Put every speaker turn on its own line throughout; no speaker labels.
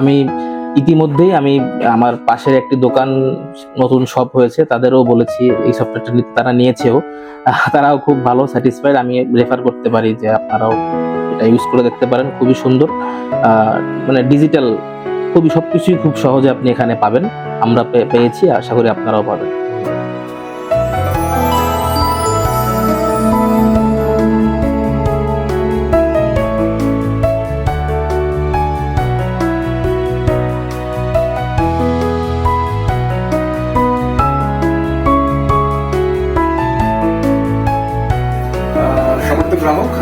আমি ইতিমধ্যেই আমি আমার পাশের একটি দোকান নতুন শপ হয়েছে, তাদেরও বলেছি এই সফটওয়্যারটা তারা নিয়েছেও। তারাও খুব ভালো স্যাটিসফাইড আমি রেফার করতে পারি যে আপনারাও এটা ইউজ করে দেখতে পারেন, খুবই সুন্দর। মানে ডিজিটাল খুবই সবকিছুই খুব সহজে আপনি এখানে পাবেন। আমরা পেয়েছি, আশা করি আপনারাও পাবেন।
গ্রাহক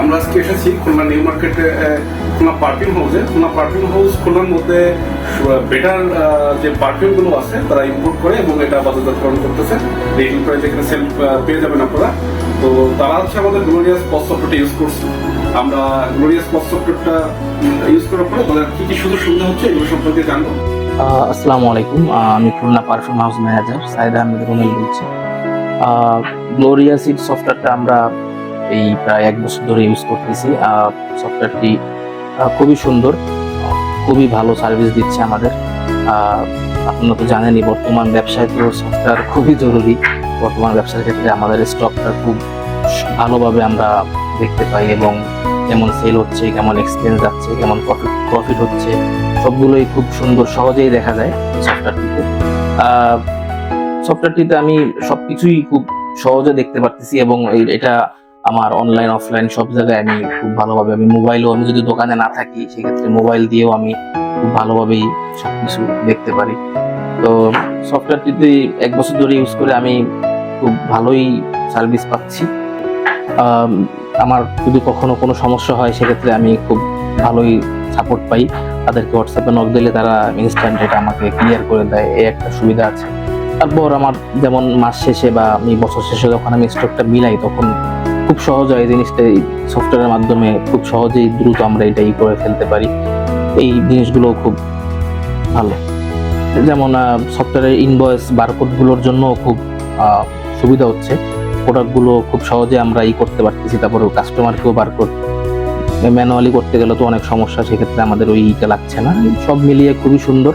আমরা আজকে এসেছি খুলনা নিউ মার্কেটে খুলনা পারফিউম হাউসে। খুলনা পারফিউম হাউস খুলনার মধ্যে বেটার যে পারফিউমগুলো আছে, তারা ইম্পোর্ট করে এবং এটা বাজারজাতকরণ করতেছে। রিটেল প্রাইস এখানে সেল পেয়ে যাবেন আপনারা। তো তারা হচ্ছে আমাদের গ্লোরিয়াস পস সফটওয়্যারটা ইউজ করছে। আমরা গ্লোরিয়াস পস সফটওয়্যারটা ইউজ করার পরে তাদের কি কি সুযোগ সুবিধা হচ্ছে, এগুলো সম্পর্কে জানব।
আসসালামু আলাইকুম। আমি Khulna perfume house manager Saeed Ahmed Rumel বলছি। গ্লোরিয়া সিড সফটওয়্যারটা আমরা এই প্রায় এক বছর ধরে ইউজ করতেছি সফটওয়্যারটি খুবই সুন্দর, খুবই ভালো সার্ভিস দিচ্ছে আমাদের। আপনারা তো জানেনই, বর্তমান ব্যবসায় তো সফটওয়্যার খুবই জরুরি। বর্তমান ব্যবসার ক্ষেত্রে আমাদের স্টকটা খুব ভালোভাবে আমরা দেখতে পাই এবং কেমন সেল হচ্ছে, কেমন এক্সপেন্স যাচ্ছে, কেমন প্রফিট প্রফিট হচ্ছে, সবগুলোই খুব সুন্দর, সহজেই দেখা যায় সফটওয়্যারটিতে সফটওয়্যারটিতে আমি সবকিছুই খুব সহজে দেখতে পারতেছি এবং এটা আমার অনলাইন অফলাইন সব জায়গায় আমি খুব ভালোভাবে আমি মোবাইলও আমি যদি দোকানে না থাকি, সেক্ষেত্রে মোবাইল দিয়েও আমি খুব ভালোভাবেই সব কিছু দেখতে পারি। তো সফটওয়্যারটিতে এক বছর ধরে ইউজ করে আমি খুব ভালোই সার্ভিস পাচ্ছি। আমার যদি কখনো কোনো সমস্যা হয়, সেক্ষেত্রে আমি খুব ভালোই সাপোর্ট পাই। তাদেরকে হোয়াটসঅ্যাপে নক দিলে তারা ইনস্ট্যান্ট এটা আমাকে ক্লিয়ার করে দেয়, এই একটা সুবিধা আছে। তারপর আমার যেমন মাস শেষে বা আমি বছর শেষে যখন আমি স্টকটা মিলাই, তখন খুব সহজ হয় জিনিসটা, এই সফটওয়্যারের মাধ্যমে খুব সহজেই দ্রুত আমরা এটাই করে ফেলতে পারি। এই জিনিসগুলো খুব ভালো। যেমন সফটওয়্যারের ইনভয়েস বারকোডগুলোর জন্য খুব সুবিধা হচ্ছে। প্রোডাক্টগুলো খুব সহজে আমরা ই করতে পারতেছি। তারপর কাস্টমারকেও বারকোড ম্যানুয়ালি করতে গেলে তো অনেক সমস্যা, সেক্ষেত্রে আমাদের ওই ইটা লাগছে না। সব মিলিয়ে খুবই সুন্দর।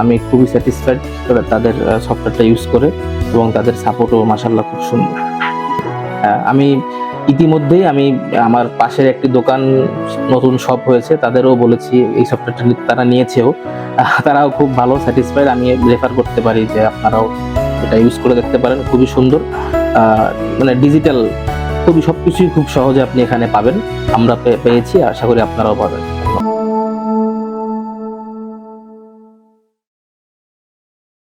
আমি খুবই স্যাটিসফাইড তাদের সফটওয়্যারটা ইউজ করে এবং তাদের সাপোর্টও মাসাল্লাহ খুব সুন্দর। আমি ইতিমধ্যেই আমি আমার পাশের একটি দোকান নতুন শপ হয়েছে, তাদেরও বলেছি এই সফটওয়্যারটা তারা নিয়েছেও। তারাও খুব ভালো স্যাটিসফাইড আমি রেফার করতে পারি যে আপনারাও এটা ইউজ করে দেখতে পারেন, খুবই সুন্দর। মানে ডিজিটাল খুবই সব কিছুই খুব সহজে আপনি এখানে পাবেন, আমরা পেয়েছি, আশা করি আপনারাও পাবেন।